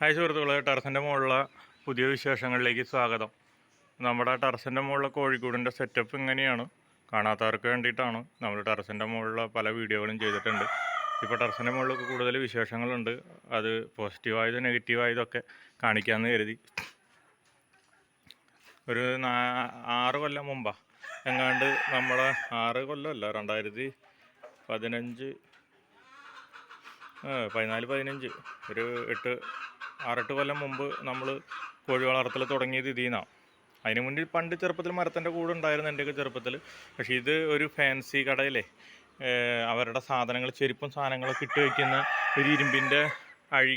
Hi സുഹൃത്തുക്കളെ ടെറസിന്റെ മുകളിലുള്ള പുതിയ വിശേഷങ്ങളിലേക്ക് സ്വാഗതം. നമ്മുടെ ടെറസിന്റെ മുകളിലെ കോഴിക്കോടിന്റെ സെറ്റപ്പ് ഇങ്ങനെയാണ്. കാണാത്തവർക്ക് വേണ്ടിയിട്ടാണ് നമ്മൾ ടെറസിന്റെ മുകളിലുള്ള പല വീഡിയോകളും ചെയ്തിട്ടുണ്ട്. ഇപ്പോൾ ടെറസിന്റെ മുകളിലൊക്കെ കൂടുതൽ വിശേഷങ്ങളുണ്ട്. അത് പോസിറ്റീവായതും നെഗറ്റീവായതൊക്കെ കാണിക്കാമെന്ന് കരുതി. ഒരു നാ ആറ് കൊല്ലം മുമ്പാ. എങ്ങാണ്ട് നമ്മളെ ആറ് കൊല്ലമല്ല രണ്ടായിരത്തി പതിനഞ്ച് പതിനാല് പതിനഞ്ച് ഒരു എട്ട് ആറെട്ട് കൊല്ലം മുമ്പ് നമ്മൾ കോഴി വളർത്തൽ തുടങ്ങിയത് ഇതിൽ നിന്നാണ് അതിന് മുന്നിൽ പണ്ട് ചെറുപ്പത്തിൽ മരത്തിന്റെ കൂടെ ഉണ്ടായിരുന്നു എന്റെയൊക്കെ ചെറുപ്പത്തിൽ പക്ഷേ ഇത് ഒരു ഫാൻസി കടയിലെ അവരുടെ സാധനങ്ങൾ ചെരുപ്പും സാധനങ്ങളൊക്കെ ഇട്ട് വയ്ക്കുന്ന ഒരു ഇരുമ്പിന്റെ അഴി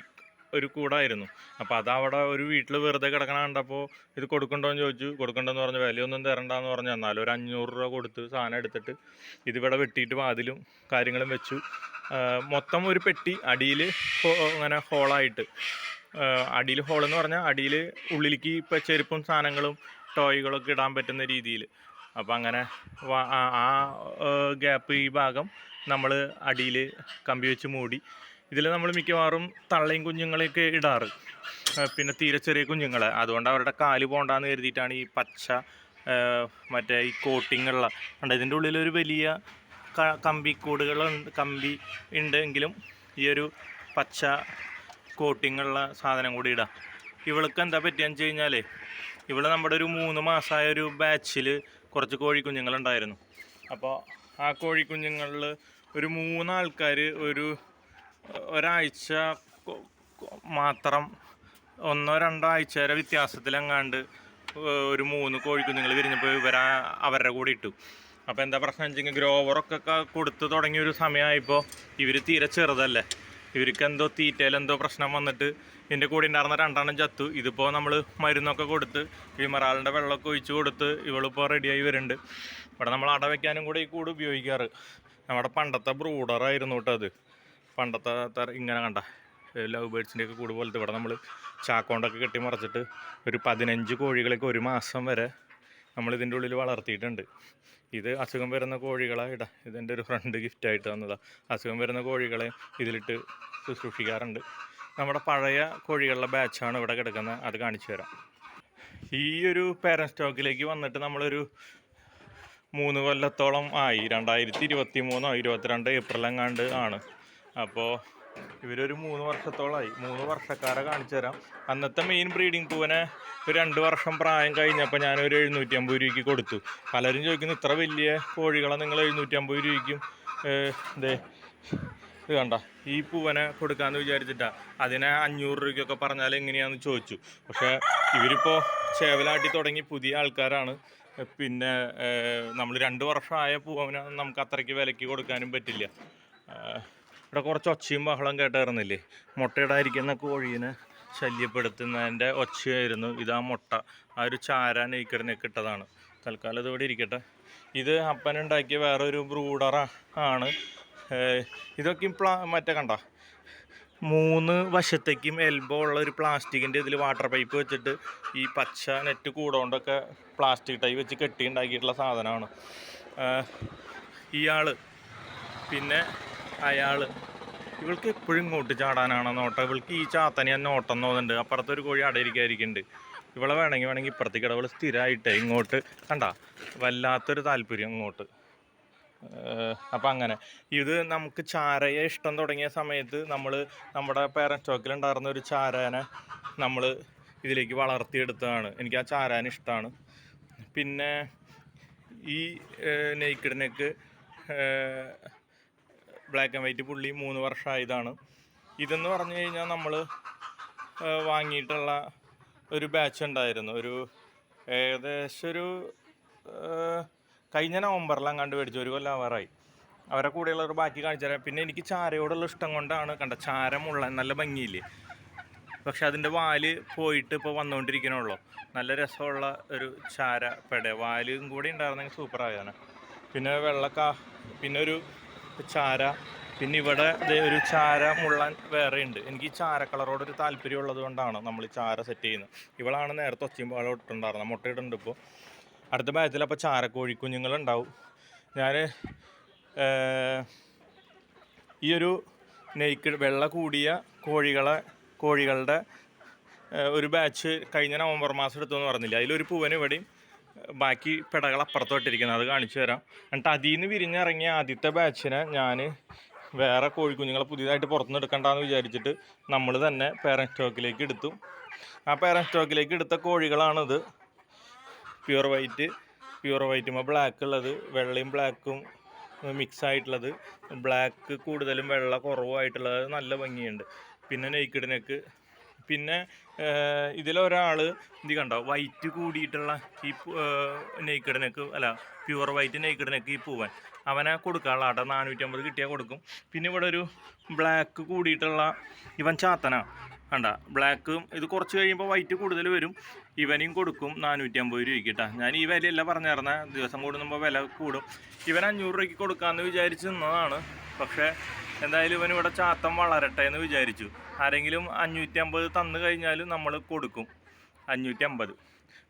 ഒരു കൂടായിരുന്നു. അപ്പോൾ അതവിടെ ഒരു വീട്ടിൽ വെറുതെ കിടക്കണ കണ്ടപ്പോൾ ഇത് കൊടുക്കണ്ടോ എന്ന് ചോദിച്ചു. കൊടുക്കണ്ടെന്ന് പറഞ്ഞു വിലയൊന്നും തരണ്ടെന്ന് പറഞ്ഞു. എന്നാലും ഒരു അഞ്ഞൂറ് രൂപ കൊടുത്ത് സാധനം എടുത്തിട്ട് ഇതിവിടെ വെട്ടിയിട്ട് വാതിലും കാര്യങ്ങളും വെച്ചു. മൊത്തം ഒരു പെട്ടി അടിയിൽ ഇങ്ങനെ ഹോളായിട്ട്. അടിയിൽ എന്ന് പറഞ്ഞാൽ അടിയിൽ ഉള്ളിലേക്ക് ഇപ്പോൾ ചെരുപ്പും സാധനങ്ങളും ടോയ്കളൊക്കെ ഇടാൻ പറ്റുന്ന രീതിയിൽ അപ്പോൾ അങ്ങനെ ആ- ഗ്യാപ്പ് ഈ ഭാഗം നമ്മൾ അടിയിൽ കമ്പി വെച്ച് മൂടി. ഇതിൽ നമ്മൾ മിക്കവാറും തള്ളയും കുഞ്ഞുങ്ങളെയൊക്കെ ഇടാറ്. പിന്നെ തീരെ ചെറിയ കുഞ്ഞുങ്ങളെ. അതുകൊണ്ട് അവരുടെ കാൽ പോകണ്ടാന്ന് കരുതിയിട്ടാണ് ഈ പച്ച മറ്റേ ഈ കോട്ടിങ് ഉള്ള. ഉണ്ട് ഇതിന്റെ ഉള്ളിൽ ഒരു വലിയ കമ്പി കൂടുകളുണ്ട് കമ്പി ഉണ്ടെങ്കിലും ഈ ഒരു പച്ച കോട്ടിങ് ഉള്ള സാധനം കൂടി ഇടാം. ഇവൾക്ക് എന്താ പറ്റിയെന്ന് വെച്ച് കഴിഞ്ഞാലേ ഇവിടെ നമ്മുടെ ഒരു മൂന്ന് മാസമായ ഒരു ബാച്ചിൽ കുറച്ച് കോഴിക്കുഞ്ഞുങ്ങളുണ്ടായിരുന്നു അപ്പോൾ ആ കോഴിക്കുഞ്ഞുങ്ങളിൽ ഒരു മൂന്നാൾക്കാർ ഒരു ഒരാഴ്ച മാത്രം ഒന്നോ രണ്ടോ ആഴ്ച വരെ വ്യത്യാസത്തിലെങ്ങാണ്ട് ഒരു മൂന്ന് കോഴിക്കുഞ്ഞുങ്ങൾ വിരിഞ്ഞപ്പോൾ ഇവരാ അവരുടെ കൂടെ ഇട്ടു. അപ്പോൾ എന്താ പ്രശ്നം വെച്ചെങ്കിൽ ഗ്രോവറൊക്കെ കൊടുത്ത് തുടങ്ങിയ ഒരു സമയമായപ്പോൾ ഇവർ തീരെ ചെറുതല്ലേ. ഇവർക്ക് എന്തോ തീറ്റയിൽ എന്തോ പ്രശ്നം വന്നിട്ട് ഇതിന്റെ കൂടെ ഉണ്ടായിരുന്ന രണ്ടെണ്ണം ചത്തു. ഇതിപ്പോൾ നമ്മൾ മരുന്നൊക്കെ കൊടുത്ത് വിമറാളിന്റെ വെള്ളമൊക്കെ ഒഴിച്ച് കൊടുത്ത് ഇവളിപ്പോൾ റെഡിയായി വരുന്നുണ്ട്. ഇവിടെ നമ്മൾ അട വയ്ക്കാനും കൂടെ ഈ കൂട് ഉപയോഗിക്കാറ്. നമ്മുടെ പണ്ടത്തെ ബ്രൂഡറായിരുന്നു കേട്ടോ അത്. പണ്ടത്തെ തര- ഇങ്ങനെ കണ്ട ലവ് ബേഡ്സിന്റെയൊക്കെ കൂട് പോലത്തെ ഇവിടെ നമ്മൾ ചാക്കോണ്ടൊക്കെ കെട്ടി മറച്ചിട്ട് ഒരു പതിനഞ്ച് കോഴികളൊക്കെ ഒരു മാസം വരെ നമ്മളിതിന്റെ ഉള്ളിൽ വളർത്തിയിട്ടുണ്ട്. ഇത് അസുഖം വരുന്ന കോഴികളെ ഇട. ഇതെന്റെ ഒരു ഫ്രണ്ട് ഗിഫ്റ്റായിട്ട് തന്നതാണ് അസുഖം വരുന്ന കോഴികളെ ഇതിലിട്ട് ശുശ്രൂഷിക്കാറുണ്ട് നമ്മുടെ പഴയ കോഴികളുടെ ബാച്ചാണ് ഇവിടെ കിടക്കുന്നത്. അത് കാണിച്ചു തരാം. ഈ ഒരു പേരൻ സ്റ്റോക്കിലേക്ക് വന്നിട്ട് നമ്മളൊരു മൂന്ന് കൊല്ലത്തോളം ആയി. രണ്ടായിരത്തി ഇരുപത്തി മൂന്നോ ഇരുപത്തിരണ്ട് ഏപ്രിൽ എങ്ങാണ്ട് ആണ്. അപ്പോൾ ഇവരൊരു മൂന്ന് വർഷത്തോളമായി മൂന്ന് വർഷക്കാരെ കാണിച്ചു തരാം. അന്നത്തെ മെയിൻ ബ്രീഡിംഗ് പൂവനെ ഒരു രണ്ട് വർഷം പ്രായം കഴിഞ്ഞപ്പോൾ ഞാനൊരു എഴുന്നൂറ്റി അമ്പത് രൂപയ്ക്ക് കൊടുത്തു. പലരും ചോദിക്കുന്നു ഇത്ര വലിയ കോഴികളെ നിങ്ങൾ എഴുന്നൂറ്റി അമ്പത് രൂപയ്ക്കും ഇതേ ഇത് കണ്ട? ഈ പൂവനെ കൊടുക്കാമെന്ന് വിചാരിച്ചിട്ടാ. അതിനെ അഞ്ഞൂറ് രൂപയ്ക്കൊക്കെ പറഞ്ഞാൽ എങ്ങനെയാണെന്ന് ചോദിച്ചു. പക്ഷേ ഇവരിപ്പോൾ ചേവലാട്ടി തുടങ്ങി പുതിയ ആൾക്കാരാണ്. പിന്നെ നമ്മൾ രണ്ട് വർഷമായ പൂവനെ നമുക്ക് അത്രയ്ക്ക് വിലയ്ക്ക് കൊടുക്കാനും പറ്റില്ല. ഇവിടെ കുറച്ച് ഒച്ചയും ബഹളം കേട്ടായിരുന്നില്ലേ? മുട്ടയിടാതിരിക്കുന്ന കോഴീനെ ശല്യപ്പെടുത്തുന്നതിന്റെ ഒച്ചയായിരുന്നു ഇതാ മുട്ട. ആ ഒരു ചാരാൻ ഈക്കറിനൊക്കെ ഇട്ടതാണ്. തൽക്കാലം ഇതിവിടെ ഇരിക്കട്ടെ. ഇത് അപ്പനുണ്ടാക്കിയ വേറൊരു ബ്രൂഡറ ആണ്. ഇതൊക്കെ പ്ലാ മറ്റേ കണ്ട? മൂന്ന് വശത്തേക്കും എൽബോ ഉള്ള ഒരു പ്ലാസ്റ്റിക്കിന്റെ ഇതിൽ വാട്ടർ പൈപ്പ് വെച്ചിട്ട് ഈ പച്ച നെറ്റ് കൂടോണ്ടൊക്കെ പ്ലാസ്റ്റിക് ടൈ വെച്ച് കെട്ടി ഉണ്ടാക്കിയിട്ടുള്ള സാധനമാണ് ഇയാൾ പിന്നെ അയാൾ ഇവൾക്ക് എപ്പോഴും ഇങ്ങോട്ട് ചാടാനാണോ നോട്ടം ഇവൾക്ക് ഈ ചാത്തനെ തന്നെ ഓട്ടം തോന്നുന്നുണ്ട്. അപ്പുറത്തൊരു കോഴി അടയിരിക്കാതിരിക്കുന്നുണ്ട് ഇവളെ വേണമെങ്കിൽ വേണമെങ്കിൽ ഇപ്പുറത്തേക്ക് ഇടവൾ സ്ഥിരമായിട്ട് ഇങ്ങോട്ട്. കണ്ട? വല്ലാത്തൊരു താല്പര്യം ഇങ്ങോട്ട്. അപ്പം അങ്ങനെ. ഇത് നമുക്ക് ചാരയെ ഇഷ്ടം തുടങ്ങിയ സമയത്ത് നമ്മൾ നമ്മുടെ പേരൻസ് സ്റ്റോക്കിൽ ഉണ്ടായിരുന്ന ഒരു ചാരനെ നമ്മൾ ഇതിലേക്ക് വളർത്തിയെടുത്തതാണ്. എനിക്ക് ആ ചാരാൻ ഇഷ്ടമാണ് പിന്നെ ഈ naked neck black and white പുള്ളി മൂന്ന് വർഷമായതാണ്. ഇതെന്ന് പറഞ്ഞു കഴിഞ്ഞാൽ നമ്മൾ വാങ്ങിയിട്ടുള്ള ഒരു ബാച്ച് ഉണ്ടായിരുന്നു. ഒരു ഏകദേശം ഒരു കഴിഞ്ഞ നവംബറിലാണ് കണ്ടു മേടിച്ചു. ഒരു കൊല്ലം ആവാറായി അവരെ കൂടെയുള്ള ഒരു ബാക്കി കാണിച്ചു തരാം പിന്നെ എനിക്ക് ചാരയോടുള്ള ഇഷ്ടം കൊണ്ടാണ് കണ്ട ചാരമുള്ള നല്ല ഭംഗിയില്ലേ? പക്ഷെ അതിന്റെ വാൽ പോയിട്ട് ഇപ്പോൾ വന്നുകൊണ്ടിരിക്കണുള്ളൂ നല്ല രസമുള്ള ഒരു ചാര പെട. വാലും കൂടി ഉണ്ടായിരുന്നെങ്കിൽ സൂപ്പറായാണ് പിന്നെ വെള്ളക്ക പിന്നെ ഒരു ചാര പിന്നെ ഇവിടെ ഒരു ചാര മുള്ളൻ വേറെ ഉണ്ട്. എനിക്ക് ഈ ചാര കളറോട് ഒരു താല്പര്യം ഉള്ളത് കൊണ്ടാണ് നമ്മൾ ഈ ചാര സെറ്റ് ചെയ്യുന്നത്. ഇവളാണ് നേരത്തെ ഒച്ചയുമ്പോൾ ഇട്ടുണ്ടായിരുന്നത് മുട്ടയിടുന്നുണ്ട് ഇപ്പോൾ അടുത്ത ബാച്ചിൽ അപ്പോൾ ചാര കോഴിക്കുഞ്ഞുങ്ങളുണ്ടാവും ഞാൻ ഈ ഒരു നെയ്ക്ക് വെള്ള കൂടിയ കോഴികളെ കോഴികളുടെ ഒരു ബാച്ച് കഴിഞ്ഞ നവംബർ മാസം എടുത്തു എന്ന് പറഞ്ഞില്ല? അതിലൊരു പൂവന് ഇവിടെയും ബാക്കി പെടകൾ അപ്പുറത്തോട്ടിരിക്കുന്നത്. അത് കാണിച്ചു തരാം. എന്നിട്ട് അതിൽ നിന്ന് വിരിഞ്ഞിറങ്ങിയ ആദ്യത്തെ ബാച്ചിനെ ഞാൻ വേറെ കോഴിക്കുഞ്ഞുങ്ങളെ പുതിയതായിട്ട് പുറത്തുനിന്ന് എടുക്കണ്ടെന്ന് വിചാരിച്ചിട്ട് നമ്മൾ തന്നെ പേരൻ സ്റ്റോക്കിലേക്ക് എടുത്തു. ആ പേരൻ സ്റ്റോക്കിലേക്ക് എടുത്ത കോഴികളാണിത്. പ്യുവർ വൈറ്റ് പ്യുവർ വൈറ്റുമ്പോൾ ബ്ലാക്ക് ഉള്ളത്. വെള്ളയും ബ്ലാക്കും മിക്സ് ആയിട്ടുള്ളത്. ബ്ലാക്ക് കൂടുതലും വെള്ള കുറവായിട്ടുള്ളത് നല്ല ഭംഗിയുണ്ട്. പിന്നെ നെയ്ക്കിഡ് നെക്ക് പിന്നെ ഇതിലൊരാൾ ഇത് കണ്ടോ? വൈറ്റ് കൂടിയിട്ടുള്ള ഈ നെയ്ക്കിടനക്ക് അല്ല പ്യുവർ വൈറ്റ് നെയ്ക്കിടനക്ക് ഈ പൂവൻ. അവനെ കൊടുക്കാനുള്ള ആട്ടെ. നാനൂറ്റമ്പത് കിട്ടിയാൽ കൊടുക്കും. പിന്നെ ഇവിടെ ഒരു ബ്ലാക്ക് കൂടിയിട്ടുള്ള ഇവൻ ചാത്തനാ. കണ്ട? ബ്ലാക്കും ഇത് കുറച്ച് കഴിയുമ്പോൾ വൈറ്റ് കൂടുതൽ വരും. ഇവനെയും കൊടുക്കും നാനൂറ്റി അമ്പത് രൂപയ്ക്ക് കേട്ടോ ഞാൻ ഈ വിലയല്ല പറഞ്ഞിരുന്ന ദിവസം കൂടുമ്പോൾ വില കൂടും. ഇവൻ അഞ്ഞൂറ് രൂപയ്ക്ക് കൊടുക്കാമെന്ന് വിചാരിച്ചു നിന്നതാണ്. പക്ഷേ എന്തായാലും ഇവൻ ഇവിടെ ചാത്തം വളരട്ടെ എന്ന് വിചാരിച്ചു. ആരെങ്കിലും അഞ്ഞൂറ്റി അമ്പത് തന്നു കഴിഞ്ഞാലും നമ്മൾ കൊടുക്കും. അഞ്ഞൂറ്റി അമ്പത്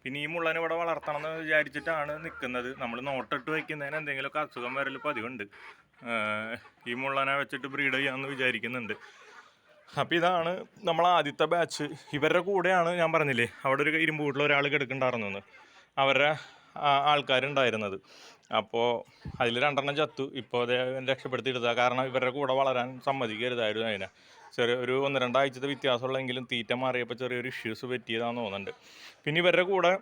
പിന്നെ ഈ മുള്ളനെ ഇവിടെ വളർത്തണം എന്ന് വിചാരിച്ചിട്ടാണ് നിൽക്കുന്നത് നമ്മൾ നോട്ടിട്ട് വയ്ക്കുന്നതിന് എന്തെങ്കിലുമൊക്കെ അസുഖം വരൽ പതിവുണ്ട് ഈ മുള്ളനെ വെച്ചിട്ട് ബ്രീഡ് ചെയ്യാമെന്ന് വിചാരിക്കുന്നുണ്ട്. അപ്പോൾ ഇതാണ് നമ്മൾ ആദ്യത്തെ ബാച്ച്. ഇവരുടെ കൂടെയാണ് ഞാൻ പറഞ്ഞില്ലേ അവിടെ ഒരു ഇരുമ്പ് വീട്ടിൽ ഒരാൾ കിടക്കുന്നുണ്ടായിരുന്നു അവരുടെ ആൾക്കാരുണ്ടായിരുന്നത്. അപ്പോൾ അതിൽ രണ്ടെണ്ണം ചത്തു. ഇപ്പോൾ അതേ രക്ഷപ്പെടുത്തി എടുത്തതാണ് കാരണം ഇവരുടെ കൂടെ വളരാൻ സമ്മതിക്കരുതായിരുന്നു അതിനെ. ചെറിയ ഒരു ഒന്ന് രണ്ടാഴ്ചത്തെ വ്യത്യാസമുള്ളെങ്കിലും തീറ്റ മാറിയപ്പോൾ ചെറിയൊരു ഇഷ്യൂസ് പറ്റിയതാണെന്ന് തോന്നുന്നുണ്ട്. പിന്നെ ഇവരുടെ കൂടെ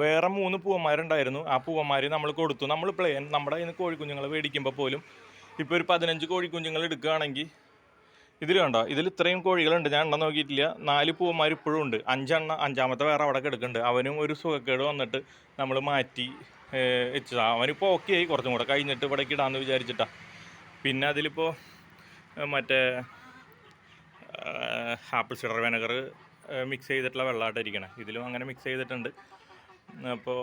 വേറെ മൂന്ന് പൂവന്മാരുണ്ടായിരുന്നു. ആ പൂവന്മാർ നമ്മൾ കൊടുത്തു. നമ്മൾ പ്ലെയിൻ നമ്മുടെ ഇന്ന് കോഴിക്കുഞ്ഞുങ്ങളെ മേടിക്കുമ്പോൾ പോലും ഇപ്പോൾ ഒരു പതിനഞ്ച് കോഴിക്കുഞ്ഞുങ്ങൾ എടുക്കുകയാണെങ്കിൽ ഇതിൽ കണ്ടോ? ഇതിൽ ഇത്രയും കോഴികളുണ്ട്. ഞാൻ എണ്ണം നോക്കിയിട്ടില്ല. നാല് പൂവന്മാർ ഇപ്പോഴും ഉണ്ട്. അഞ്ചെണ്ണ അഞ്ചാമത്തെ വേറെ അവിടെ കിടക്കുന്നുണ്ട്. അവനും ഒരു സുഖക്കേട് വന്നിട്ട് നമ്മൾ മാറ്റി വെച്ചതാണ് വെച്ചതാ. അവനിപ്പോൾ ഓക്കെ ആയി കുറച്ചും കൂടെ. കഴിഞ്ഞിട്ട് ഇവിടേക്ക് ഇടാമെന്ന് വിചാരിച്ചിട്ടാണ് പിന്നെ അതിലിപ്പോൾ മറ്റേ ആപ്പിൾ സിഡർ വിനെഗർ മിക്സ് ചെയ്തിട്ടുള്ള വെള്ളമായിട്ട് ഇരിക്കണേ. ഇതിലും അങ്ങനെ മിക്സ് ചെയ്തിട്ടുണ്ട്. അപ്പോൾ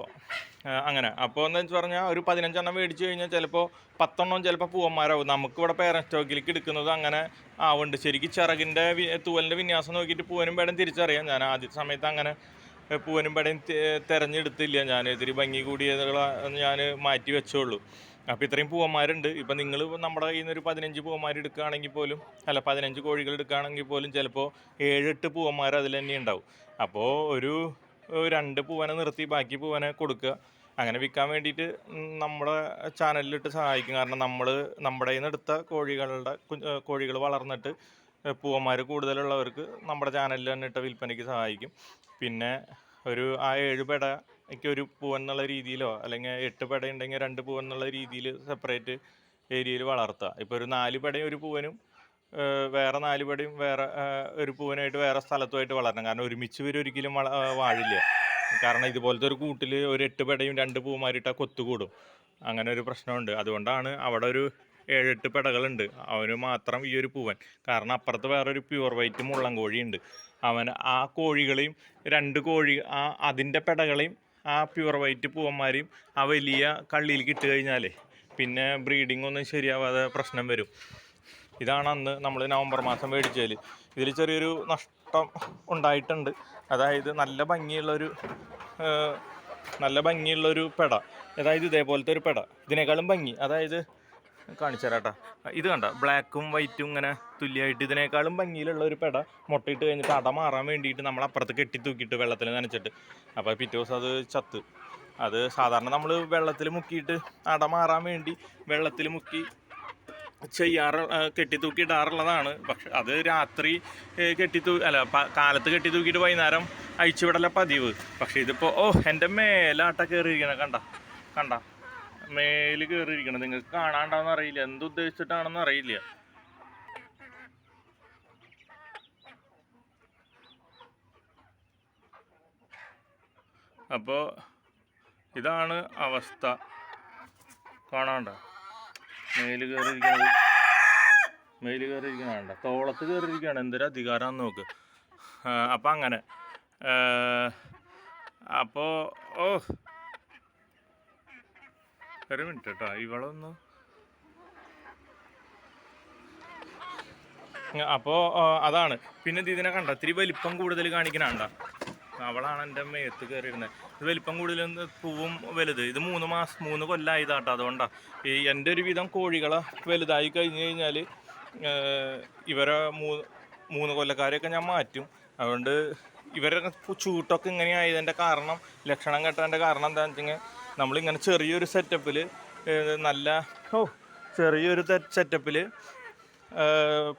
അങ്ങനെ. അപ്പോൾ എന്ന് വെച്ച് പറഞ്ഞാൽ ഒരു പതിനഞ്ചെണ്ണം മേടിച്ച് കഴിഞ്ഞാൽ ചിലപ്പോൾ പത്തെണ്ണം ചിലപ്പോൾ പൂവന്മാരാവും. നമുക്കിവിടെ പേരൻ സ്റ്റോക്കിലേക്ക് എടുക്കുന്നത് അങ്ങനെ ആവുന്നുണ്ട് ശരിക്കും ചിറകിന്റെ തൂവലിന്റെ വിന്യാസം നോക്കിയിട്ട് പൂവനും പേടം തിരിച്ചറിയാം. ഞാൻ ആദ്യത്തെ സമയത്ത് അങ്ങനെ പൂവനും പേടയും തിരഞ്ഞെടുത്തില്ല. ഞാൻ ഇത്തിരി ഭംഗി കൂടിയതുള്ള ഞാൻ മാറ്റി വെച്ചോളൂ അപ്പോൾ ഇത്രയും പൂവന്മാരുണ്ട്. ഇപ്പം നിങ്ങൾ നമ്മുടെ കയ്യിൽ നിന്ന് ഒരു പതിനഞ്ച് പൂവന്മാർ എടുക്കുകയാണെങ്കിൽ പോലും അല്ല പതിനഞ്ച് കോഴികൾ എടുക്കുകയാണെങ്കിൽ പോലും ചിലപ്പോൾ ഏഴെട്ട് പൂവന്മാർ അതിൽ തന്നെ ഉണ്ടാവും. അപ്പോൾ ഒരു രണ്ട് പൂവനെ നിർത്തി ബാക്കി പൂവനെ കൊടുക്കുക. അങ്ങനെ വിൽക്കാൻ വേണ്ടിയിട്ട് നമ്മുടെ ചാനലിലിട്ട് സഹായിക്കും. കാരണം നമ്മൾ നമ്മുടെ കയ്യിൽ നിന്ന് എടുത്ത കോഴികളുടെ കോഴികൾ വളർന്നിട്ട് പൂവന്മാർ കൂടുതലുള്ളവർക്ക് നമ്മുടെ ചാനലിൽ തന്നെ ഇട്ട വിൽപ്പനയ്ക്ക് സഹായിക്കും. പിന്നെ ഒരു ആ ഏഴ് പെടയ്ക്ക് ഒരു പൂവൻ എന്നുള്ള രീതിയിലോ അല്ലെങ്കിൽ എട്ട് പെട ഉണ്ടെങ്കിൽ രണ്ട് പൂവൻ എന്നുള്ള രീതിയിൽ സെപ്പറേറ്റ് ഏരിയയിൽ വളർത്തുക. ഇപ്പോൾ ഒരു നാല് പെടയും ഒരു പൂവനും വേറെ നാല് പെടയും വേറെ ഒരു പൂവനായിട്ട് വേറെ സ്ഥലത്തുമായിട്ട് വളരണം. കാരണം ഒരുമിച്ച് ഇവർ ഒരിക്കലും വള വാഴില്ല. കാരണം ഇതുപോലത്തെ ഒരു കൂട്ടിൽ ഒരു എട്ട് പെടയും രണ്ട് പൂമാരിട്ടാൽ കൊത്തുകൂടും അങ്ങനെ ഒരു പ്രശ്നമുണ്ട്. അതുകൊണ്ടാണ് അവിടെ ഒരു ഏഴെട്ട് പെടകളുണ്ട്. അവന് മാത്രം ഈ ഒരു പൂവൻ. കാരണം അപ്പുറത്ത് വേറൊരു പ്യുവർ വൈറ്റ് മുള്ളൻ കോഴിയുണ്ട് അവൻ ആ കോഴികളെയും രണ്ട് കോഴി ആ അതിന്റെ പെടകളെയും ആ പ്യുവർ വൈറ്റ് പൂവന്മാരെയും ആ വലിയ കള്ളിയിലേക്ക് ഇട്ട് കഴിഞ്ഞാലേ പിന്നെ ബ്രീഡിംഗ് ഒന്നും ശരിയാവാതെ പ്രശ്നം വരും. ഇതാണ് അന്ന് നമ്മൾ നവംബർ മാസം മേടിച്ചതിൽ. ഇതിൽ ചെറിയൊരു നഷ്ടം ഉണ്ടായിട്ടുണ്ട്. അതായത് നല്ല ഭംഗിയുള്ളൊരു നല്ല ഭംഗിയുള്ളൊരു പെട. അതായത് ഇതേപോലത്തെ ഒരു പെട. ഇതിനേക്കാളും ഭംഗി. അതായത് കാണിച്ചു തരാട്ടാ ഇത് കണ്ട? ബ്ലാക്കും വൈറ്റും ഇങ്ങനെ തുല്യമായിട്ട് ഇതിനേക്കാളും ഭംഗിയിലുള്ള ഒരു പെട മുട്ടയിട്ട് കഴിഞ്ഞിട്ട് അട മാറാൻ വേണ്ടിയിട്ട് നമ്മൾ അപ്പുറത്ത് കെട്ടി തൂക്കിയിട്ട് വെള്ളത്തിൽ നനച്ചിട്ട്. അപ്പോൾ പിറ്റേ ദിവസം അത് ചത്ത്. അത് സാധാരണ നമ്മൾ വെള്ളത്തിൽ മുക്കിയിട്ട് അട മാറാൻ വേണ്ടി വെള്ളത്തിൽ മുക്കി ചെയ്യാറ് കെട്ടിത്തൂക്കി ഇടാറുള്ളതാണ് പക്ഷെ അത് രാത്രി കെട്ടി കെട്ടിത്തൂ അല്ല കാലത്ത് കെട്ടിത്തൂക്കിയിട്ട് വൈകുന്നേരം അഴിച്ചുവിടല പതിവ്. പക്ഷെ ഇതിപ്പോൾ ഓ എന്റെ മേലാട്ട കയറിയിരിക്കണം കണ്ട? കണ്ട? മേൽ കയറിയിരിക്കണം നിങ്ങൾക്ക് കാണാണ്ടാന്ന് അറിയില്ല. എന്തുദ്ദേശിച്ചിട്ടാണെന്ന് അറിയില്ല. അപ്പോൾ ഇതാണ് അവസ്ഥ. കാണാണ്ട? മേൽ കയറിയിരിക്കണത് മേൽ കയറിയിരിക്കണ തോളത്ത് കയറിയിരിക്കുകയാണ് എന്തൊരു അധികാരമാണെന്ന് നോക്ക്. അപ്പം അങ്ങനെ. അപ്പോൾ ഓ ഒരു മിനിറ്റ് കേട്ടോ ഇവളൊന്ന്. അപ്പോൾ അതാണ്. പിന്നെ ഇത് ഇതിനെ കണ്ട? ഇത്തിരി വലിപ്പം കൂടുതൽ കാണിക്കണണ്ട അവളാണ് എന്റെ മേത്ത് കയറിയിരുന്നത് ഇത് വലിപ്പം കൂടുതൽ പൂവും വലുത്. ഇത് മൂന്ന് മാസം മൂന്ന് കൊല്ലമായതാട്ടോ അതുകൊണ്ടാണ് ഈ എന്റെ ഒരു വിധം കോഴികളെ വലുതായി കഴിഞ്ഞു കഴിഞ്ഞാൽ ഇവരെ മൂന്ന് മൂന്ന് കൊല്ലക്കാരെയൊക്കെ ഞാൻ മാറ്റും. അതുകൊണ്ട് ഇവരുടെ പു- ചൂട്ടൊക്കെ ഇങ്ങനെ ആയതിന്റെ കാരണം ലക്ഷണം കെട്ടതിന്റെ കാരണം എന്താണെന്ന് വെച്ചെങ്കിൽ നമ്മളിങ്ങനെ ചെറിയൊരു സെറ്റപ്പിൽ നല്ല ഓ ചെറിയൊരു സെറ്റപ്പിൽ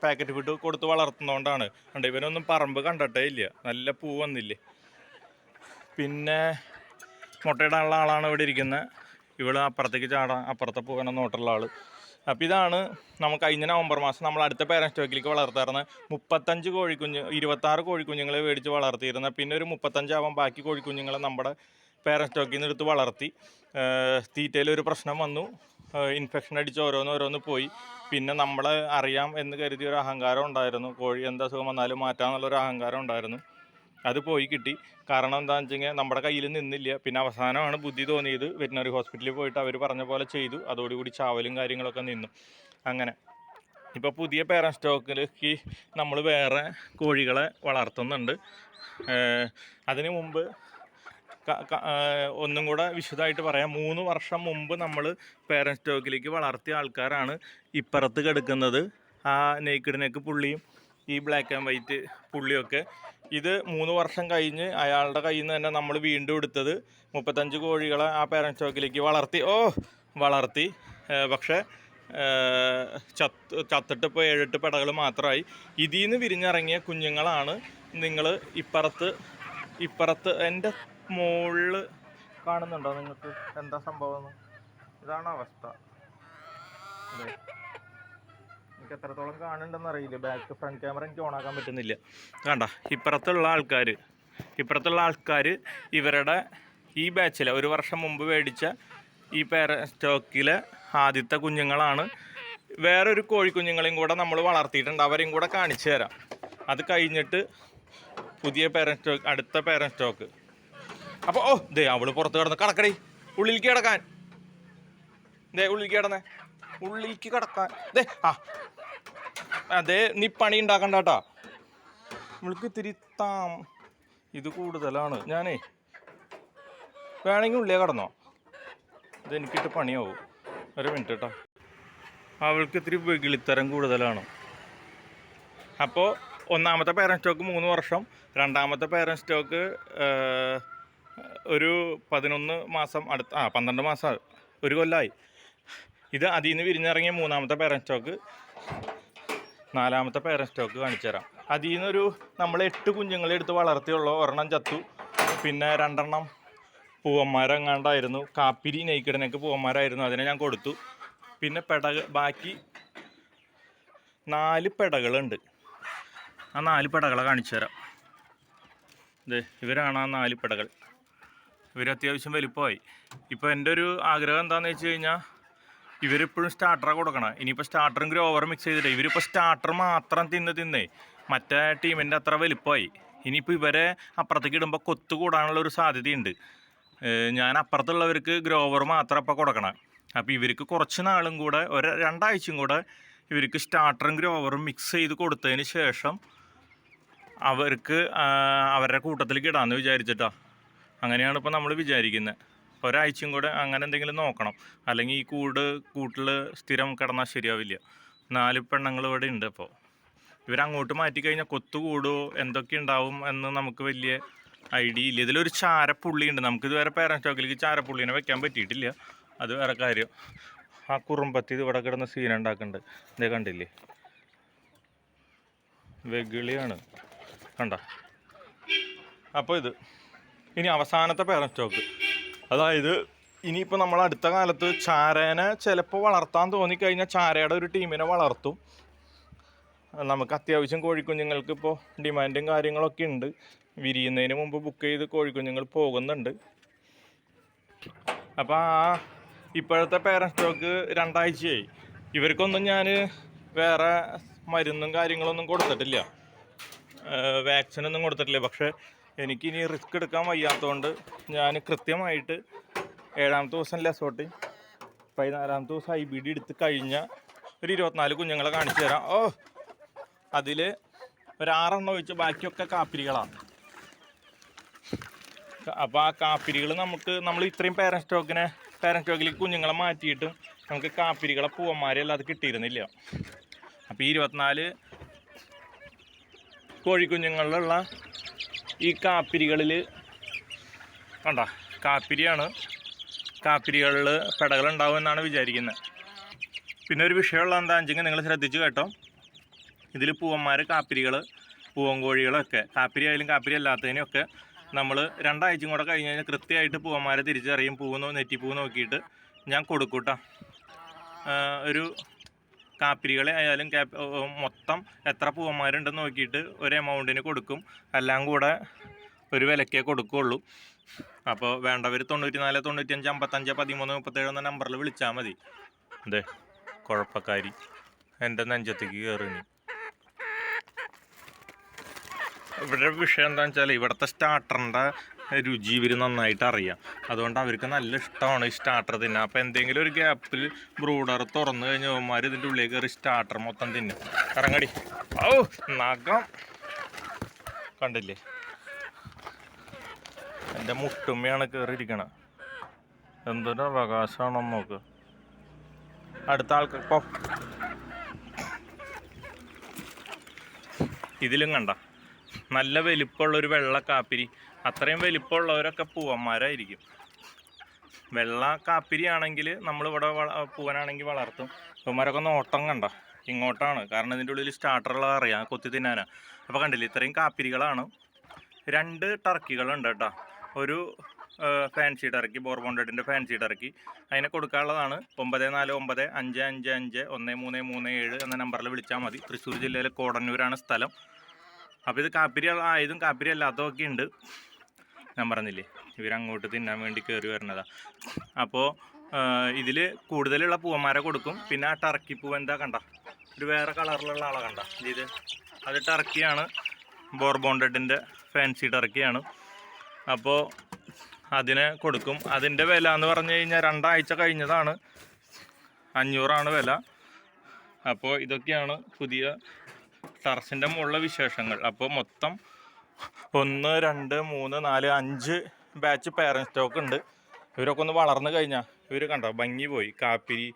പാക്കറ്റ് ഫുഡ് കൊടുത്ത് വളർത്തുന്നതുകൊണ്ടാണ് കണ്ട ഇവനൊന്നും പറമ്പ് കണ്ടിട്ടേ ഇല്ല. നല്ല പൂ വന്നില്ലേ. പിന്നെ മുട്ടയിടാനുള്ള ആളാണ് ഇവിടെ ഇരിക്കുന്നത് ഇവിടെ അപ്പുറത്തേക്ക് ചാടാൻ അപ്പുറത്തെ പോകാൻ നോട്ടുള്ള ആൾ അപ്പോൾ ഇതാണ് നമുക്ക് കഴിഞ്ഞ നവംബർ മാസം നമ്മൾ അടുത്ത പേരൻ സ്റ്റോക്കിലേക്ക് വളർത്താറുന്ന. മുപ്പത്തഞ്ച് കോഴിക്കുഞ്ഞ് ഇരുപത്താറ് കോഴിക്കുഞ്ഞുങ്ങളെ മേടിച്ച് വളർത്തിയിരുന്നത് പിന്നെ ഒരു മുപ്പത്തഞ്ചാവാൻ ബാക്കി കോഴിക്കുഞ്ഞുങ്ങളെ നമ്മുടെ പേരൻ സ്റ്റോക്കിൽ നിന്ന് എടുത്ത് വളർത്തി. തീറ്റയിൽ ഒരു പ്രശ്നം വന്നു. ഇൻഫെക്ഷൻ അടിച്ച് ഓരോന്ന് ഓരോന്ന് പോയി. പിന്നെ നമ്മളെ അറിയാം എന്ന് കരുതിയ ഒരു അഹങ്കാരം ഉണ്ടായിരുന്നു. കോഴി എന്താ അസുഖം വന്നാലും മാറ്റാമെന്നുള്ളൊരു അഹങ്കാരം ഉണ്ടായിരുന്നു. അത് പോയി കിട്ടി. കാരണം എന്താണെന്ന് വെച്ച് കഴിഞ്ഞാൽ നമ്മുടെ കയ്യിൽ നിന്നില്ല. പിന്നെ അവസാനമാണ് ബുദ്ധി തോന്നിയത്. വെറ്റിനറി ഹോസ്പിറ്റലിൽ പോയിട്ട് അവർ പറഞ്ഞ പോലെ ചെയ്തു. അതോടുകൂടി ചാവലും കാര്യങ്ങളൊക്കെ നിന്നു. അങ്ങനെ. ഇപ്പോൾ പുതിയ പേരൻ സ്റ്റോക്കിലേക്ക് നമ്മൾ വേറെ കോഴികളെ വളർത്തുന്നുണ്ട്. അതിനു മുമ്പ് ഒന്നും കൂടെ വിശദമായിട്ട് പറയാം. മൂന്ന് വർഷം മുമ്പ് നമ്മൾ പേരൻസ് സ്റ്റോക്കിലേക്ക് വളർത്തിയ ആൾക്കാരാണ് ഇപ്പുറത്ത് കിടക്കുന്നത്. ആ നെയ്ക്കിടിനേക്ക് പുള്ളിയും ഈ ബ്ലാക്ക് ആൻഡ് വൈറ്റ് പുള്ളിയൊക്കെ. ഇത് മൂന്ന് വർഷം കഴിഞ്ഞ് അയാളുടെ കയ്യിൽ നിന്ന് തന്നെ നമ്മൾ വീണ്ടും എടുത്തത് മുപ്പത്തഞ്ച് കോഴികളെ ആ പേരൻസ് സ്റ്റോക്കിലേക്ക് വളർത്തി. ഓ വളർത്തി. പക്ഷേ ചത്ത് ചത്തിട്ട് ഇപ്പോൾ ഏഴെട്ട് പെടകൾ മാത്രമായി ഇതിൽ നിന്ന് വിരിഞ്ഞിറങ്ങിയ കുഞ്ഞുങ്ങളാണ് നിങ്ങൾ ഇപ്പുറത്ത് ഇപ്പുറത്ത് എന്റെ മുകളിൽ കാണുന്നുണ്ടോ നിങ്ങൾക്ക്? എന്താ സംഭവം? ഇതാണ് അവസ്ഥ? എനിക്ക് എത്രത്തോളം കാണുന്നുണ്ടെന്ന് അറിയില്ല. ബാക്ക് ഫ്രണ്ട് ക്യാമറ എനിക്ക് ഓണാക്കാൻ പറ്റുന്നില്ല. കണ്ട? ഇപ്പുറത്തുള്ള ആൾക്കാർ ഇപ്പുറത്തുള്ള ആൾക്കാർ ഇവരുടെ ഈ ബാച്ചിലെ ഒരു വർഷം മുമ്പ് മേടിച്ച ഈ പേര സ്റ്റോക്കിലെ ആദ്യത്തെ കുഞ്ഞുങ്ങളാണ്. വേറൊരു കോഴിക്കുഞ്ഞുങ്ങളെയും കൂടെ നമ്മൾ വളർത്തിയിട്ടുണ്ട്. അവരെയും കൂടെ കാണിച്ചു തരാം. അത് കഴിഞ്ഞിട്ട് പുതിയ പേരൻ സ്റ്റോക്ക് അടുത്ത പേരൻ സ്റ്റോക്ക്. അപ്പോൾ ഓ ദേ അവൾ പുറത്ത് കിടന്ന് കടക്കടി. ഉള്ളിലേക്ക് കിടക്കാൻ. ദേ ഉള്ളിലേക്ക് കിടന്നേ. ഉള്ളിലേക്ക് കിടക്കാൻ. ദേ ആ. അതെ നീ പണി ഉണ്ടാക്കണ്ട കേട്ടാ. നമ്മൾക്ക് തിരുത്താം ഇത് കൂടുതലാണ്. ഞാനേ വേണമെങ്കിൽ ഉള്ളിയെ കടന്നോ. ഇത് എനിക്കിട്ട് പണിയാവും. ഒരു മിനിറ്റ് കേട്ടോ. അവൾക്ക് ഇത്തിരി വെകിളിത്തരം കൂടുതലാണ്. അപ്പോൾ ഒന്നാമത്തെ പേരൻസ് സ്റ്റോക്ക് മൂന്ന് വർഷം. രണ്ടാമത്തെ പേരൻസ് സ്റ്റോക്ക് ഒരു പതിനൊന്ന് മാസം അടുത്ത ആ പന്ത്രണ്ട് മാസം ഒരു കൊല്ലമായി ഇത് അതിൽ നിന്ന് വിരിഞ്ഞിറങ്ങിയ മൂന്നാമത്തെ പേരൻ സ്റ്റോക്ക് നാലാമത്തെ പേരൻ സ്റ്റോക്ക് കാണിച്ചു തരാം. അതിൽ നിന്നൊരു നമ്മൾ എട്ട് കുഞ്ഞുങ്ങളെ എടുത്ത് വളർത്തിയുള്ളൂ ഒരെണ്ണം ചത്തു. പിന്നെ രണ്ടെണ്ണം പൂവന്മാരെങ്ങാണ്ടായിരുന്നു. കാപ്പിരി നെയ്ക്കിടനൊക്കെ പൂവന്മാരായിരുന്നു. അതിനെ ഞാൻ കൊടുത്തു. പിന്നെ പെടക ബാക്കി നാല് പെടകളുണ്ട്. ആ നാല് പെടകളെ കാണിച്ചു തരാം. ഇവരാണ് ആ നാല് പെടകൾ. ഇവർ അത്യാവശ്യം വലിപ്പമായി. ഇപ്പോൾ എന്റെ ഒരു ആഗ്രഹം എന്താണെന്ന് വെച്ച് കഴിഞ്ഞാൽ ഇവരിപ്പോഴും സ്റ്റാർട്ടറാണ് കൊടുക്കണം. ഇനിയിപ്പോൾ സ്റ്റാർട്ടറും ഗ്രോവർ മിക്സ് ചെയ്തിട്ട് ഇവരിപ്പോൾ സ്റ്റാർട്ടർ മാത്രം തിന്ന് തിന്നേ മറ്റേ ടീമിന്റെ അത്ര വലിപ്പമായി. ഇനിയിപ്പോൾ ഇവരെ അപ്പുറത്തേക്ക് ഇടുമ്പോൾ കൊത്തു കൂടാനുള്ള ഒരു സാധ്യതയുണ്ട്. ഞാൻ അപ്പുറത്തുള്ളവർക്ക് ഗ്രോവർ മാത്രം ഇപ്പോൾ കൊടുക്കണം. അപ്പോൾ ഇവർക്ക് കുറച്ച് നാളും കൂടെ ഒരു രണ്ടാഴ്ചയും കൂടെ ഇവർക്ക് സ്റ്റാർട്ടറും ഗ്രോവറും മിക്സ് ചെയ്ത് കൊടുത്തതിന് ശേഷം അവർക്ക് അവരുടെ കൂട്ടത്തിലേക്ക് ഇടാമെന്ന് വിചാരിച്ചിട്ടാ. അങ്ങനെയാണ് ഇപ്പോൾ നമ്മൾ വിചാരിക്കുന്നത് ഒരാഴ്ചയും കൂടെ അങ്ങനെ എന്തെങ്കിലും നോക്കണം. അല്ലെങ്കിൽ ഈ കൂട് കൂട്ടിൽ സ്ഥിരം കിടന്നാൽ ശരിയാവില്ല. നാല് പെണ്ണുങ്ങൾ ഇവിടെ ഉണ്ട് അപ്പോൾ ഇവരങ്ങോട്ട് മാറ്റിക്കഴിഞ്ഞാൽ കൊത്തു കൂടുമോ എന്തൊക്കെ ഉണ്ടാവും എന്ന് നമുക്ക് വലിയ ഐഡിയ ഇല്ല. ഇതിലൊരു ചാരപ്പുള്ളി ഉണ്ട് നമുക്ക് ഇതുവരെ പേരൻ സ്റ്റോക്കിലേക്ക് ചാരപ്പുള്ളീനെ വെക്കാൻ പറ്റിയിട്ടില്ല. അത് വേറെ കാര്യം. ആ കുറുമ്പത്തി ഇത് ഇവിടെ കിടന്ന് സീന ഉണ്ടാക്കുന്നുണ്ട് ഇതേ കണ്ടില്ലേ? വെഗിളിയാണ് കണ്ട? അപ്പോൾ ഇത്. ഇനി അവസാനത്തെ പേരൻ സ്റ്റോക്ക് അതായത് ഇനിയിപ്പോൾ നമ്മൾ അടുത്ത കാലത്ത് ചാരേനെ ചിലപ്പോൾ വളർത്താൻ തോന്നിക്കഴിഞ്ഞാൽ ചാരയുടെ ഒരു ടീമിനെ വളർത്തും. നമുക്ക് അത്യാവശ്യം കോഴിക്കുഞ്ഞുങ്ങൾക്ക് ഇപ്പോൾ ഡിമാൻഡും കാര്യങ്ങളൊക്കെ ഉണ്ട്. വിരിയുന്നതിന് മുമ്പ് ബുക്ക് ചെയ്ത് കോഴിക്കുഞ്ഞുങ്ങൾ പോകുന്നുണ്ട്. അപ്പോൾ ആ ഇപ്പോഴത്തെ പേരൻ സ്റ്റോക്ക് രണ്ടാഴ്ചയായി. ഇവർക്കൊന്നും ഞാൻ വേറെ മരുന്നും കാര്യങ്ങളൊന്നും കൊടുത്തിട്ടില്ല. വാക്സിനൊന്നും കൊടുത്തിട്ടില്ല. പക്ഷേ എനിക്കിനി റിസ്ക് എടുക്കാൻ വയ്യാത്തതുകൊണ്ട് ഞാൻ കൃത്യമായിട്ട് ഏഴാമത്തെ ദിവസം ലെസോട്ട് പതിനാലാമത്തെ ദിവസം ഐ ബി ഡി എടുത്ത് കഴിഞ്ഞ ഒരു ഇരുപത്തിനാല് കുഞ്ഞുങ്ങളെ കാണിച്ചു തരാം. ഓ അതിൽ ഒരാറെണ്ണം ഒഴിച്ച് ബാക്കിയൊക്കെ കാപ്പിരികളാണ് അപ്പോൾ ആ കാപ്പിരികൾ നമുക്ക് നമ്മൾ ഇത്രയും പേരൻ സ്റ്റോക്കിനെ പേരൻ സ്റ്റോക്കിലേക്ക് കുഞ്ഞുങ്ങളെ മാറ്റിയിട്ടും നമുക്ക് കാപ്പിരികളെ പൂവന്മാരെ അല്ലാതെ കിട്ടിയിരുന്നില്ല. അപ്പോൾ ഈ ഇരുപത്തിനാല് കോഴിക്കുഞ്ഞുങ്ങളിലുള്ള ഈ കാപ്പിരികളിൽ കണ്ട? കാപ്പിരിയാണ്. കാപ്പിരികളിൽ പെടകളുണ്ടാവും എന്നാണ് വിചാരിക്കുന്നത് പിന്നെ ഒരു വിഷയമുള്ള എന്താ വെച്ചെങ്കിൽ നിങ്ങൾ ശ്രദ്ധിച്ചു കേട്ടോ. ഇതിൽ പൂവന്മാർ കാപ്പിരികൾ പൂവൻ കോഴികളൊക്കെ കാപ്പിരി ആയാലും കാപ്പിരി അല്ലാത്തതിനൊക്കെ നമ്മൾ രണ്ടാഴ്ചയും കൂടെ കഴിഞ്ഞ് കഴിഞ്ഞാൽ കൃത്യമായിട്ട് പൂവന്മാരെ തിരിച്ചറിയും പൂവ് നെറ്റിപ്പൂ നോക്കിയിട്ട് ഞാൻ കൊടുക്കൂട്ടാ. ഒരു കാപ്പിരികളെ ആയാലും മൊത്തം എത്ര പൂവന്മാരുണ്ടെന്ന് നോക്കിയിട്ട് ഒരു എമൗണ്ടിന് കൊടുക്കും. എല്ലാം കൂടെ ഒരു വിലക്കേ കൊടുക്കുകയുള്ളൂ. അപ്പോൾ വേണ്ടവർ തൊണ്ണൂറ്റി നാല് തൊണ്ണൂറ്റഞ്ച് അമ്പത്തഞ്ച് പതിമൂന്ന് മുപ്പത്തേഴ് എന്ന നമ്പറിൽ വിളിച്ചാൽ മതി. അതെ കുഴപ്പക്കാരി. എന്റെ നെഞ്ചത്തേക്ക് കയറി ഇവിടെ വിഷയം എന്താണെന്ന് വെച്ചാൽ ഇവിടുത്തെ സ്റ്റാർട്ടറിന്റെ രുചി ഇവർ നന്നായിട്ട് അറിയാം അതുകൊണ്ട് അവർക്ക് നല്ല ഇഷ്ടമാണ് ഈ സ്റ്റാർട്ടർ തിന്നാൻ. അപ്പോൾ എന്തെങ്കിലും ഒരു ഗ്യാപ്പിൽ ബ്രൂഡർ തുറന്നു കഴിഞ്ഞവന്മാർ ഇതിന്റെ ഉള്ളിൽ കയറി സ്റ്റാർട്ടർ മൊത്തം തിന്നും. ഇറങ്ങടി. ഓ നഖം. കണ്ടില്ലേ? എന്റെ മുട്ടുമ്മയാണ് കയറിയിരിക്കണത്. എന്തൊരു അവകാശമാണെന്ന് നോക്ക് അടുത്ത ആൾക്ക് ഇതിലും കണ്ട. നല്ല വലിപ്പമുള്ള ഒരു വെള്ള കാപ്പിരി അത്രയും വലിപ്പമുള്ളവരൊക്കെ പൂവന്മാരായിരിക്കും. വെള്ള കാപ്പിരി ആണെങ്കിൽ നമ്മളിവിടെ പൂവനാണെങ്കിൽ വളർത്തും. പൂവന്മാരൊക്കെ നോട്ടം കണ്ട. ഇങ്ങോട്ടാണ്. കാരണം ഇതിന്റെ ഉള്ളിൽ സ്റ്റാർട്ടറുള്ളത് അറിയാം. കൊത്തി തിന്നാനാ. അപ്പോൾ കണ്ടില്ലേ ഇത്രയും കാപ്പിരികളാണ്. രണ്ട് ടർക്കികളുണ്ട് കേട്ടോ. ഒരു ഫാൻസി ടർക്കി ബോർബോണ്ടഡിന്റെ ഫാൻസി ടർക്കി. അതിനെ കൊടുക്കാനുള്ളതാണ്. ഒമ്പത് നാല് ഒമ്പത് അഞ്ച് അഞ്ച് അഞ്ച് ഒന്ന് മൂന്ന് മൂന്ന് ഏഴ് എന്ന നമ്പറിൽ വിളിച്ചാൽ മതി. തൃശ്ശൂർ ജില്ലയിലെ കോടന്നൂരാണ് സ്ഥലം. അപ്പോൾ ഇത് കാപ്പിരി ആയതും കാപ്പിരി അല്ലാത്തതൊക്കെ ഉണ്ട്. ഞാൻ പറഞ്ഞില്ലേ ഇവരങ്ങോട്ട് തിന്നാൻ വേണ്ടി കയറി വരുന്നതാ അപ്പോൾ ഇതിൽ കൂടുതലുള്ള പൂവന്മാരെ കൊടുക്കും. പിന്നെ ആ ടർക്കി പൂവ് എന്താ കണ്ട? ഒരു വേറെ കളറിലുള്ള ആളെ കണ്ട. ഇത് അത് ടർക്കിയാണ് ബോർബോണ്ടഡിന്റെ ഫാൻസി ടർക്കിയാണ് അപ്പോൾ അതിനെ കൊടുക്കും. അതിന്റെ വില എന്ന് പറഞ്ഞു കഴിഞ്ഞാൽ രണ്ടാഴ്ച കഴിഞ്ഞതാണ്. അഞ്ഞൂറാണ് വില. അപ്പോൾ ഇതൊക്കെയാണ് പുതിയ ടർസിന്റെ മുകളിലെ വിശേഷങ്ങൾ. അപ്പോൾ മൊത്തം ഒന്ന് രണ്ട് മൂന്ന് നാല് അഞ്ച് ബാച്ച് പേരൻ സ്റ്റോക്ക് ഉണ്ട്. ഇവരൊക്കെ ഒന്ന് വളർന്നു കഴിഞ്ഞാൽ ഇവർ കണ്ടോ? ഭംഗി പോയി. കാപ്പിരി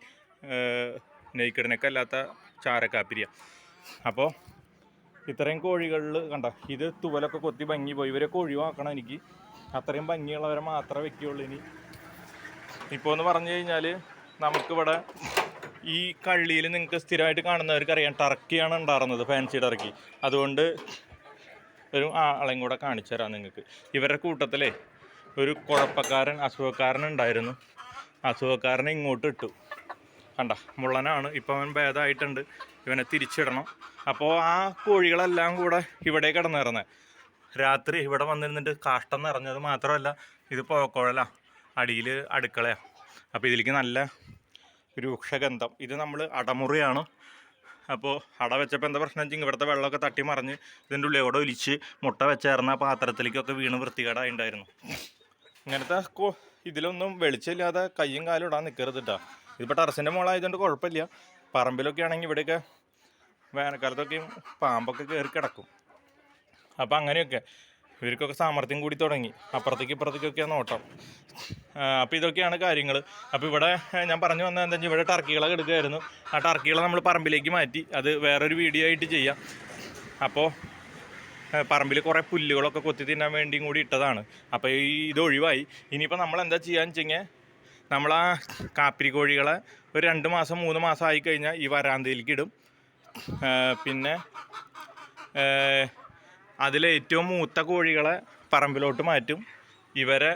നെയ്ക്കിടനൊക്കെ അല്ലാത്ത ചാരക്കാപ്പിരിയാണ് അപ്പോൾ ഇത്രയും കോഴികളിൽ കണ്ട? ഇത് തുവലൊക്കെ കൊത്തി ഭംഗി പോയി. ഇവരൊക്കെ ഒഴിവാക്കണം എനിക്ക്. അത്രയും ഭംഗിയുള്ളവരെ മാത്രമേ വെക്കുകയുള്ളൂ ഇനി. ഇപ്പോൾ എന്ന് പറഞ്ഞു കഴിഞ്ഞാൽ നമുക്കിവിടെ ഈ കള്ളിയിൽ നിങ്ങൾക്ക് സ്ഥിരമായിട്ട് കാണുന്നവർക്ക് അറിയാം ടർക്കിയാണ് ഉണ്ടായിരുന്നത് ഫാൻസി ടർക്കി. അതുകൊണ്ട് ഒരു ആളെയും കൂടെ കാണിച്ചു തരാം നിങ്ങൾക്ക്. ഇവരുടെ കൂട്ടത്തിലേ ഒരു കുഴപ്പക്കാരൻ അസുഖക്കാരൻ ഉണ്ടായിരുന്നു. അസുഖക്കാരനെ ഇങ്ങോട്ട് ഇട്ടു. കണ്ട മുള്ളനാണ്. ഇപ്പം അവൻ ഭേദമായിട്ടുണ്ട്. ഇവനെ തിരിച്ചിടണം. അപ്പോൾ ആ കോഴികളെല്ലാം കൂടെ ഇവിടെ കിടന്നിറങ്ങുന്നത് രാത്രി ഇവിടെ വന്നിരുന്നിട്ട് കാഷ്ടം നിറഞ്ഞത് മാത്രമല്ല ഇത് പോക്കോഴല അടിയിൽ അടുക്കളയാണ് അപ്പോൾ ഇതിലേക്ക് നല്ല രൂക്ഷഗന്ധം. ഇത് നമ്മൾ അടമുറിയാണ്. അപ്പോൾ അട വെച്ചപ്പോൾ എന്താ പ്രശ്നം വെച്ചാൽ ഇവിടുത്തെ വെള്ളമൊക്കെ തട്ടി മറിഞ്ഞ് ഇതിന്റെ ഉള്ളിലൂടെ ഒലിച്ച് മുട്ട വെച്ചേർന്ന പാത്രത്തിലേക്കൊക്കെ വീണ് വൃത്തികേടായിട്ടുണ്ടായിരുന്നു ഇങ്ങനത്തെ ഇതിലൊന്നും വെളിച്ചമില്ലാതെ കയ്യും കാലും ഇടാൻ നിൽക്കരുത് കേട്ടോ ഇതിപ്പോൾ ടെറസിന്റെ മുകളായതുകൊണ്ട് കുഴപ്പമില്ല. പറമ്പിലൊക്കെ ആണെങ്കിൽ ഇവിടെയൊക്കെ വേനൽക്കാലത്തൊക്കെയും പാമ്പൊക്കെ കയറി കിടക്കും. അപ്പോൾ അങ്ങനെയൊക്കെ. ഇവർക്കൊക്കെ സാമർഥ്യം കൂടി തുടങ്ങി. അപ്പുറത്തേക്ക് ഇപ്പുറത്തേക്കൊക്കെയാണ് നോട്ടം. അപ്പോൾ ഇതൊക്കെയാണ് കാര്യങ്ങൾ അപ്പോൾ ഇവിടെ ഞാൻ പറഞ്ഞു വന്നത് എന്താ ഇവിടെ ടർക്കികളെ എടുക്കുമായിരുന്നു ആ ടർക്കികളെ നമ്മൾ പറമ്പിലേക്ക് മാറ്റി. അത് വേറൊരു വീഡിയോ ആയിട്ട് ചെയ്യാം. അപ്പോൾ പറമ്പിൽ കുറേ പുല്ലുകളൊക്കെ കൊത്തി തിന്നാൻ വേണ്ടിയും കൂടി ഇട്ടതാണ്. അപ്പോൾ ഈ ഇത് ഒഴിവായി. ഇനിയിപ്പോൾ നമ്മൾ എന്താ ചെയ്യാന്ന് വെച്ചെങ്കിൽ നമ്മൾ ആ കാപ്പിരി കോഴികളെ ഒരു രണ്ട് മാസം മൂന്ന് മാസം ആയി കഴിഞ്ഞാൽ ഈ വരാന്തയിലേക്ക് ഇടും. പിന്നെ അതിലെ ഏറ്റവും മൂത്ത കോഴികളെ പറമ്പിലോട്ട് മാറ്റും. ഇവരെ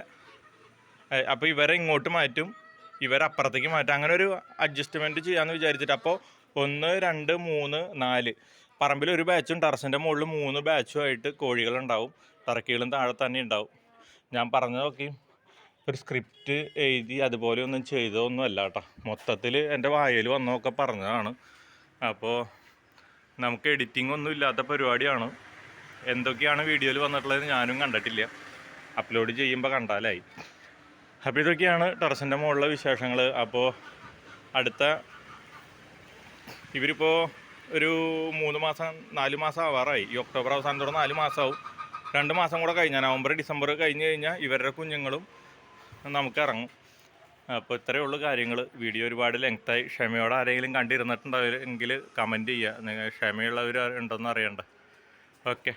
അപ്പോൾ ഇവരെ ഇങ്ങോട്ട് മാറ്റും. ഇവരെ അപ്പുറത്തേക്ക് മാറ്റും. അങ്ങനെ ഒരു അഡ്ജസ്റ്റ്മെന്റ് ചെയ്യാമെന്ന് വിചാരിച്ചിട്ട് അപ്പോൾ ഒന്ന് രണ്ട് മൂന്ന് നാല്. പറമ്പിൽ ഒരു ബാച്ചും ടെറസിന്റെ മുകളിൽ മൂന്ന് ബാച്ചും ആയിട്ട് കോഴികളുണ്ടാവും. തറക്കികളും താഴെ തന്നെ ഉണ്ടാവും. ഞാൻ പറഞ്ഞു നോക്കി. ഒരു സ്ക്രിപ്റ്റ് എഴുതി അതുപോലെ ഒന്നും ചെയ്തതൊന്നും അല്ല കേട്ടോ. മൊത്തത്തിൽ എന്റെ വായിൽ വന്നതൊക്കെ പറഞ്ഞതാണ്. അപ്പോൾ നമുക്ക് എഡിറ്റിംഗ് ഒന്നും ഇല്ലാത്ത പരിപാടിയാണ്. എന്തൊക്കെയാണ് വീഡിയോയിൽ വന്നിട്ടുള്ളത് ഞാനും കണ്ടിട്ടില്ല. അപ്ലോഡ് ചെയ്യുമ്പോൾ കണ്ടാലായി. അപ്പോൾ ഇതൊക്കെയാണ് ടെറസിന്റെ മുകളിലെ വിശേഷങ്ങൾ അപ്പോൾ അടുത്ത ഇവരിപ്പോൾ ഒരു മൂന്ന് മാസം നാല് മാസം ആവാറായി. ഈ ഒക്ടോബർ അവസാനത്തോടെ നാല് മാസമാവും രണ്ട് മാസം കൂടെ കഴിഞ്ഞാൽ നവംബർ ഡിസംബർ കഴിഞ്ഞ് കഴിഞ്ഞാൽ ഇവരുടെ കുഞ്ഞുങ്ങളും നമുക്ക് ഇറങ്ങും അപ്പോൾ ഇത്രയേ ഉള്ളൂ കാര്യങ്ങൾ വീഡിയോ ഒരുപാട് ലെങ്ത്തായി ക്ഷമയോടെ ആരെങ്കിലും കണ്ടിരുന്നിട്ടുണ്ടെങ്കിൽ കമന്റ് ചെയ്യുക. ക്ഷമയുള്ളവർ ഉണ്ടെന്ന് അറിയണ്ട. ഓക്കെ